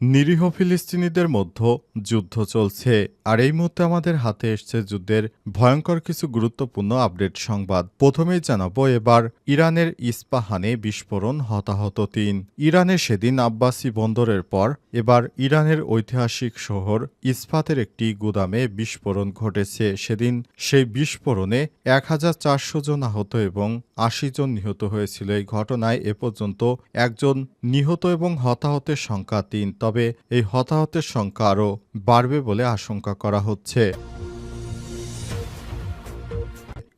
নিরীহ ফিলিস্তিনিদের মধ্যে যুদ্ধ চলছে। আর এই মুহূর্তে আমাদের হাতে এসছে যুদ্ধের ভয়ঙ্কর কিছু গুরুত্বপূর্ণ আপডেট সংবাদ। প্রথমেই জানাব এবার ইরানের ইস্পাহানে বিস্ফোরণ হতাহত তিন। ইরানে সেদিন আব্বাসি বন্দরের পর এবার ইরানের ঐতিহাসিক শহর ইস্পাতের একটি গুদামে বিস্ফোরণ ঘটেছে। সেদিন সেই বিস্ফোরণে এক হাজার চারশো জন আহত এবং আশি জন নিহত হয়েছিল। এই ঘটনায় এ পর্যন্ত একজন নিহত এবং হতাহতের সংখ্যা তিন। তবে এই হতাহতের সংখ্যা আরও বাড়বে বলে আশঙ্কা করা হচ্ছে।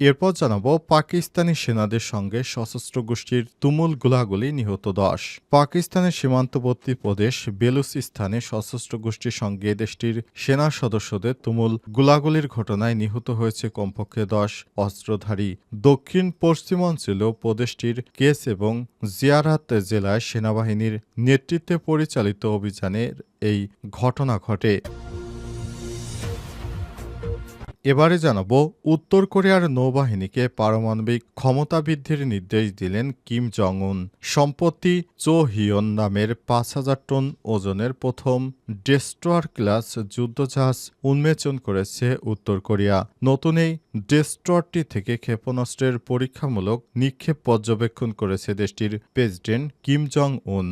এরপর জানাব, পাকিস্তানি সেনাদের সঙ্গে সশস্ত্র গোষ্ঠীর তুমুল গোলাগুলি, নিহত দশ। পাকিস্তানের সীমান্তবর্তী প্রদেশ বেলুচিস্তানে সশস্ত্র গোষ্ঠীর সঙ্গে দেশটির সেনা সদস্যদের তুমুল গোলাগুলির ঘটনায় নিহত হয়েছে কমপক্ষে দশ অস্ত্রধারী। দক্ষিণ পশ্চিমাঞ্চলেও প্রদেশটির কেস এবং জিয়ারাত জেলায় সেনাবাহিনীর নেতৃত্বে পরিচালিত অভিযানের এই ঘটনা ঘটে। এবারে জানাব, উত্তর কোরিয়ার নৌবাহিনীকে পারমাণবিক ক্ষমতা বৃদ্ধির নির্দেশ দিলেন কিম জং উন সম্প্রতি চো হিয়ন নামের পাঁচ হাজার টন ওজনের প্রথম ডেস্ট্রয়ার ক্লাস যুদ্ধজাহাজ উন্মোচন করেছে উত্তর কোরিয়া। নতুন এই ডেস্ট্রয়ারটি থেকে ক্ষেপণাস্ত্রের পরীক্ষামূলক নিক্ষেপ পর্যবেক্ষণ করেছে দেশটির প্রেসিডেন্ট কিম জং উন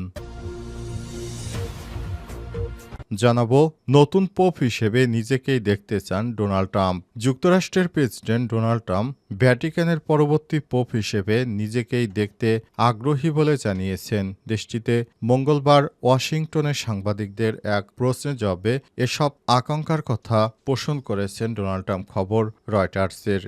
জানাব, নতুন পোপ হিসেবে নিজেকেই দেখতে চান ডোনাল্ড ট্রাম্প। যুক্তরাষ্ট্রের প্রেসিডেন্ট ডোনাল্ড ট্রাম্প ভ্যাটিকানের পরবর্তী পোপ হিসেবে নিজেকেই দেখতে আগ্রহী বলে জানিয়েছেন। দেশটিতে মঙ্গলবার ওয়াশিংটনের সাংবাদিকদের এক প্রশ্নের জবাবে এসব আকাঙ্ক্ষার কথা পোষণ করেছেন ডোনাল্ড ট্রাম্প। খবর রয়টার্সের।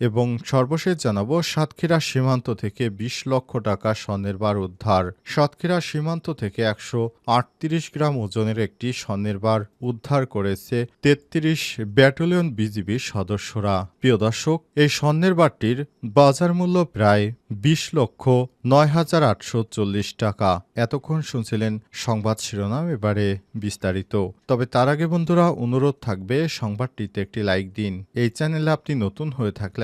এবং সর্বশেষ জানাব, সাতক্ষীরা সীমান্ত থেকে ২০ লক্ষ টাকা স্বর্ণের বার উদ্ধার। সাতক্ষীরা সীমান্ত থেকে একশো আটত্রিশ গ্রাম ওজনের একটি স্বর্ণের বার উদ্ধার করেছে তেত্রিশ ব্যাটালিয়ন বিজিবির সদস্যরা। প্রিয় দর্শক, এই স্বর্ণের বারটির বাজার মূল্য প্রায় বিশ লক্ষ নয় হাজার আটশো চল্লিশ টাকা। এতক্ষণ শুনছিলেন সংবাদ শিরোনাম, এবারে বিস্তারিত। তবে তার আগে বন্ধুরা, অনুরোধ থাকবে, সংবাদটিতে একটি লাইক দিন। এই চ্যানেলে আপনি নতুন হয়ে থাকলে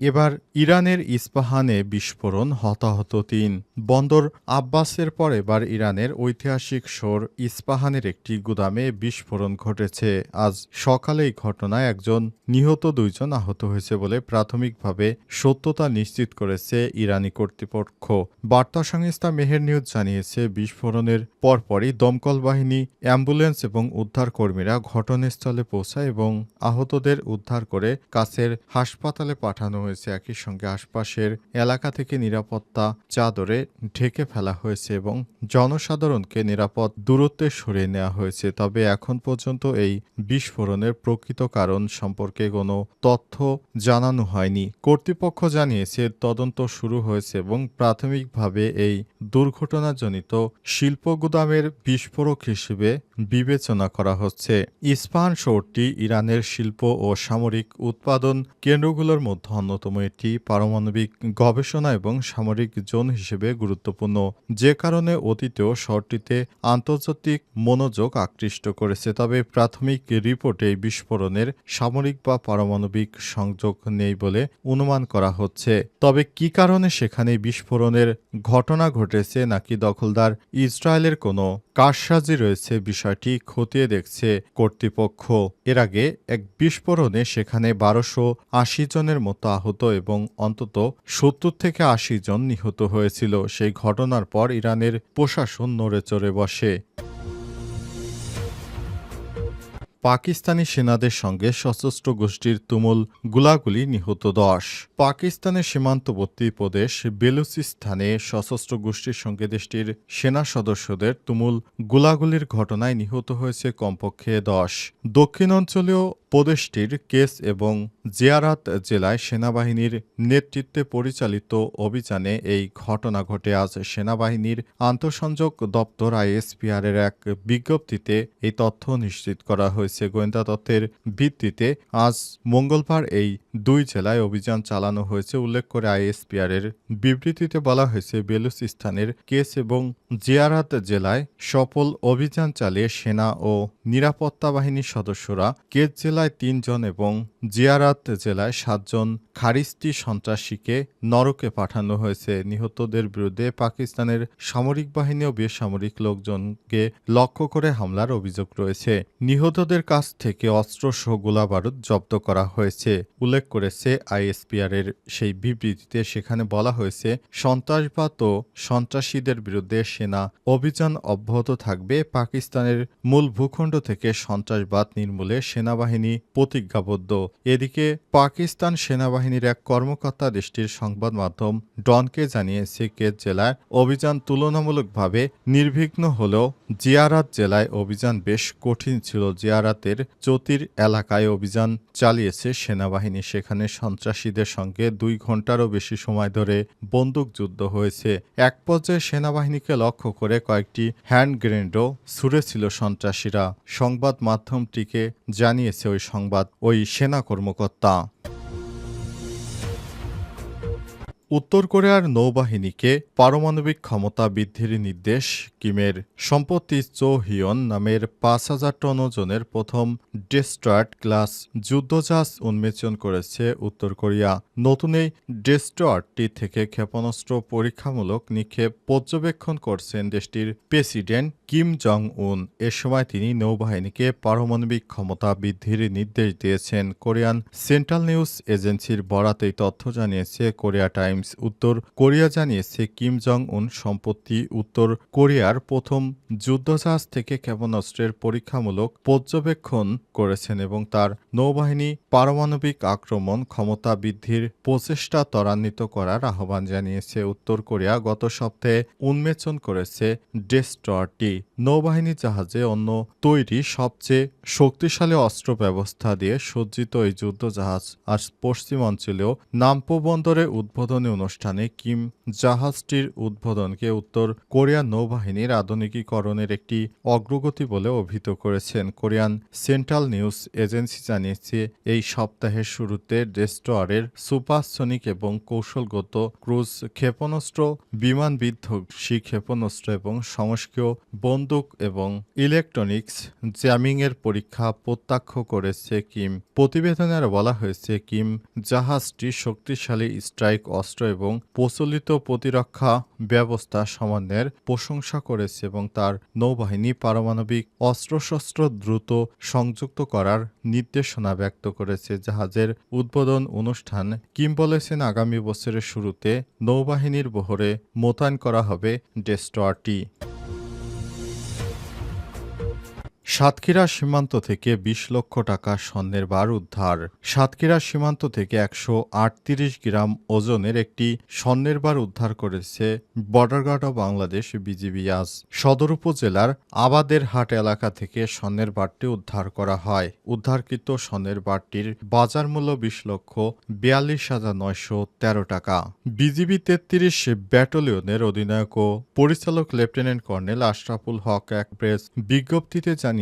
এবার ইরানের ইস্পাহানে বিস্ফোরণ, হতাহত তিন। বন্দর আব্বাসের পর এবার ইরানের ঐতিহাসিক শোর ইস্পাহানের একটি গুদামে বিস্ফোরণ ঘটেছে। আজ সকালে এই ঘটনায় একজন নিহত দুইজন আহত হয়েছে বলে প্রাথমিকভাবে সত্যতা নিশ্চিত করেছে ইরানি কর্তৃপক্ষ। বার্তা সংস্থা মেহের নিউজ জানিয়েছে, বিস্ফোরণের পরপরই দমকল বাহিনী, অ্যাম্বুলেন্স এবং উদ্ধার কর্মীরা ঘটনাস্থলে পৌঁছায় এবং আহতদের উদ্ধার করে কাছের হাসপাতালে পাঠানো হয়েছে একই সঙ্গে আশপাশের এলাকা থেকে নিরাপত্তা চাদরে ঢেকে ফেলা হয়েছে এবং জনসাধারণকে নিরাপদ দূরত্বে সরিয়ে নেওয়া হয়েছে। তবে এখন পর্যন্ত এই বিস্ফোরণের প্রকৃত কারণ সম্পর্কে কোনো তথ্য জানানো হয়নি। কর্তৃপক্ষ জানিয়েছে, তদন্ত শুরু হয়েছে এবং প্রাথমিকভাবে এই দুর্ঘটনাজনিত শিল্প গুদামের বিস্ফোরক হিসেবে বিবেচনা করা হচ্ছে। ইস্পাহান শহরটি ইরানের শিল্প ও সামরিক উৎপাদন কেন্দ্রগুলোর মধ্যে অন্যতম। এটি পারমাণবিক গবেষণা এবং সামরিক জোন হিসেবে গুরুত্বপূর্ণ। যে কারণে অতীতেও শহরটিতে আন্তর্জাতিক মনোযোগ আকৃষ্ট করেছে, তবে প্রাথমিক রিপোর্টে এই বিস্ফোরণের সামরিক বা পারমাণবিক সংযোগ নেই বলে অনুমান করা হচ্ছে। তবে কি কারণে সেখানে বিস্ফোরণের ঘটনা ঘটেছে নাকি দখলদার ইসরায়েলের কোনো কারসাজি রয়েছে বিষয়টি খতিয়ে দেখছে কর্তৃপক্ষ। এর আগে এক বিস্ফোরণে সেখানে বারোশো আশি জনের মতো আহত এবং অন্তত সত্তর থেকে আশি জন নিহত হয়েছিল। সেই ঘটনার পর ইরানের প্রশাসন নড়ে চড়ে বসে। পাকিস্তানি সেনাদের সঙ্গে সশস্ত্র গোষ্ঠীর তুমুল গুলাগুলি নিহত দশ। পাকিস্তানের সীমান্তবর্তী প্রদেশ বেলুচিস্তানে সশস্ত্র গোষ্ঠীর সঙ্গে দেশটির সেনা সদস্যদের তুমুল গুলাগুলির ঘটনায় নিহত হয়েছে কমপক্ষে দশ। দক্ষিণাঞ্চলীয় প্রদেশটির কেস এবং জিয়ারাত জেলায় সেনাবাহিনীর নেতৃত্বে পরিচালিত অভিযানে এই ঘটনা ঘটে। আজ সেনাবাহিনীর আন্তঃসংযোগ দপ্তর আইএসপিআর এর এক বিজ্ঞপ্তিতে এই তথ্য নিশ্চিত করা হয়েছে। গোয়েন্দা তথ্যের ভিত্তিতে। আজ মঙ্গলবার এই দুই জেলায় অভিযান চালানো হয়েছে উল্লেখ করে আইএসপিআর এর বিবৃতিতে বলা হয়েছে বেলুচিস্তানের কেস এবং জিয়ারাত জেলায় সফল অভিযান চালিয়ে সেনা ও নিরাপত্তা বাহিনীর সদস্যরা কেস জেলায় তিনজন এবং জিয়ারাত জেলায় সাতজন খারিস্তি সন্ত্রাসীকে নরকে পাঠানো হয়েছে। নিহতদের বিরুদ্ধে পাকিস্তানের সামরিক বাহিনী ও বেসামরিক লোকজনকে লক্ষ্য করে হামলার অভিযোগ রয়েছে। নিহতদের কাছ থেকে অস্ত্র সহ গোলাবারুদ জব্দ করা হয়েছে। উল্লেখ করেছে আইএসপিআর এর সেই বিবৃতিতে সেখানে বলা হয়েছে, সন্ত্রাসবাদ ও সন্ত্রাসীদের বিরুদ্ধে সেনা অভিযান অব্যাহত থাকবে। পাকিস্তানের মূল ভূখণ্ড থেকে সন্ত্রাসবাদ নির্মূলে সেনাবাহিনী প্রতিজ্ঞাবদ্ধ। এদিকে পাকিস্তান সেনাবাহিনীর এক কর্মকর্তা দেশটির সংবাদ মাধ্যম ডনকে জানিয়েছে কেত জেলায় অভিযান তুলনামূলকভাবে নির্বিঘ্ন হলেও জিয়ারাত জেলায় অভিযান বেশ কঠিন ছিল। জিয়ারাতের চতির এলাকায় অভিযান চালিয়েছে সেনাবাহিনী সেখানে সন্ত্রাসীদের সঙ্গে দুই ঘন্টারও বেশি সময় ধরে বন্দুকযুদ্ধ হয়েছে। এক পর্যায়ে সেনাবাহিনীকে লক্ষ্য করে কয়েকটি হ্যান্ড গ্রেনেডও ছুড়েছিল সন্ত্রাসীরা। সংবাদ মাধ্যমটিকে জানিয়েছে ওই সংবাদ, ওই সেনা কর্মকর্তা। উত্তর কোরিয়ার নৌবাহিনীকে পারমাণবিক ক্ষমতা বৃদ্ধির নির্দেশ কিমের সম্পত্তি চো হিয়ন নামের পাঁচ হাজার টন ওজনের প্রথম ডেস্ট্রয়ার্ট ক্লাস যুদ্ধজাহাজ উন্মোচন করেছে উত্তর কোরিয়া। নতুন এই ডেস্ট্রয়ারটি থেকে ক্ষেপণাস্ত্র পরীক্ষামূলক নিক্ষেপ পর্যবেক্ষণ করছেন দেশটির প্রেসিডেন্ট কিম জং উন এ সময় তিনি নৌবাহিনীকে পারমাণবিক ক্ষমতা বৃদ্ধির নির্দেশ দিয়েছেন। কোরিয়ান সেন্ট্রাল নিউজ এজেন্সির বরাতে তথ্য জানিয়েছে কোরিয়া টাইমস উত্তর কোরিয়া জানিয়েছে কিম জং উন সম্প্রতি উত্তর কোরিয়ার প্রথম যুদ্ধজাহাজ থেকে ক্ষেপণাস্ত্রের পরীক্ষামূলক পর্যবেক্ষণ করেছেন এবং তার নৌবাহিনী পারমাণবিক আক্রমণ ক্ষমতা বৃদ্ধির প্রচেষ্টা ত্বরান্বিত করার আহ্বান জানিয়েছে। উত্তর কোরিয়া গত সপ্তাহে উন্মোচন করেছে ডেস্ট্রয়ারটি নৌবাহিনী জাহাজে অন্য তৈরি সবচেয়ে শক্তিশালী অস্ত্র ব্যবস্থা দিয়ে সজ্জিত এই যুদ্ধজাহাজ আজ পশ্চিমাঞ্চলীয় নামপো বন্দরে উদ্বোধনী অনুষ্ঠানে কিম জাহাজটির উদ্বোধনকে উত্তর কোরিয়ান নৌবাহিনীর আধুনিকীকরণের একটি অগ্রগতি বলে অভিহিত করেছেন। কোরিয়ান সেন্ট্রাল নিউজ এজেন্সি জানিয়েছে, এই সপ্তাহের শুরুতে ডেস্ট্রয়ারের সুপারসনিক এবং কৌশলগত ক্রুজ ক্ষেপণাস্ত্র, বিমান বিধ্বংসী ক্ষেপণাস্ত্র এবং সংস্কীয় বন্দুক এবং ইলেকট্রনিক্স জ্যামিংয়ের পরীক্ষা প্রত্যাখ্য করেছে কিম। প্রতিবেদনে আরও বলা হয়েছে, কিম জাহাজটি শক্তিশালী স্ট্রাইক অস্ত্র এবং প্রচলিত প্রতিরক্ষা ব্যবস্থা সমন্বয়ের প্রশংসা করেছে এবং তার নৌবাহিনী পারমাণবিক অস্ত্রশস্ত্র দ্রুত সংযুক্ত করার নির্দেশনা ব্যক্ত করেছে। জাহাজের উদ্বোধন অনুষ্ঠান কিম বলেছেন আগামী বছরের শুরুতে নৌবাহিনীর বহরে মোতায়েন করা হবে ডেস্ট্রয়ারটি সাতক্ষীরা সীমান্ত থেকে ২০ লক্ষ টাকা স্বর্ণের বার উদ্ধার। সাতক্ষীরা সীমান্ত থেকে একশো আটত্রিশ গ্রাম ওজনের একটি স্বর্ণের বার উদ্ধার করেছে border guard of Bangladesh BGB আজ। সদর উপজেলার আবাদের হাট এলাকা থেকে স্বর্ণের বারটি উদ্ধার করা হয়। উদ্ধারকৃত স্বর্ণের বারটির বাজার মূল্য বিশ লক্ষ বিয়াল্লিশ হাজার নয়শো তেরো টাকা। বিজিবি তেত্রিশ ব্যাটালিয়নের অধিনায়ক ও পরিচালক লেফটেন্যান্ট কর্নেল আশরাফুল হক এক প্রেস বিজ্ঞপ্তিতে জানিয়েছে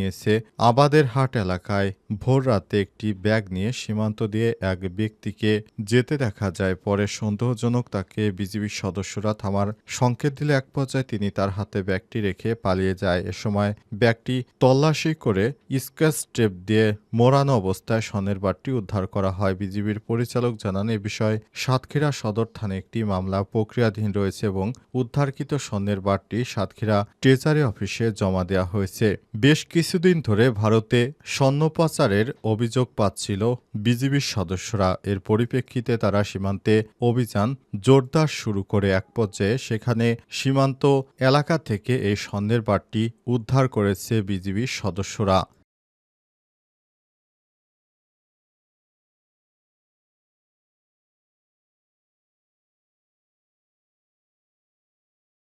আবাদের হাট এলাকায়। ভোর রাতে একটি ব্যাগ নিয়ে সীমান্ত দিয়ে এক ব্যক্তিকে যেতে দেখা যায়। পরে সন্দেহজনক তাকে বিজিবির সদস্যরা থামার সংকেত দিলে এক পর্যায়ে তিনি তার হাতে ব্যাগটি রেখে পালিয়ে যায়। এ সময় ব্যাগটি তল্লাশি করে স্ক্যাচ টেপ দিয়ে মোড়ানো অবস্থায় স্বর্ণের বারটি উদ্ধার করা হয়। বিজিবির পরিচালক জানান, এ বিষয়ে সাতক্ষীরা সদর থানায় একটি মামলা প্রক্রিয়াধীন রয়েছে এবং উদ্ধারকৃত স্বর্ণের বারটি সাতক্ষীরা ট্রেজারি অফিসে জমা দেওয়া হয়েছে। বেশ কিছুদিন ধরে ভারতে স্বর্ণ পাচারের অভিযোগ পাচ্ছিল বিজিবির সদস্যরা। এর পরিপ্রেক্ষিতে তারা সীমান্তে অভিযান জোরদার শুরু করে। এক পর্যায়ে সেখানে সীমান্ত এলাকা থেকে এই স্বর্ণের বারটি উদ্ধার করেছে বিজিবির সদস্যরা।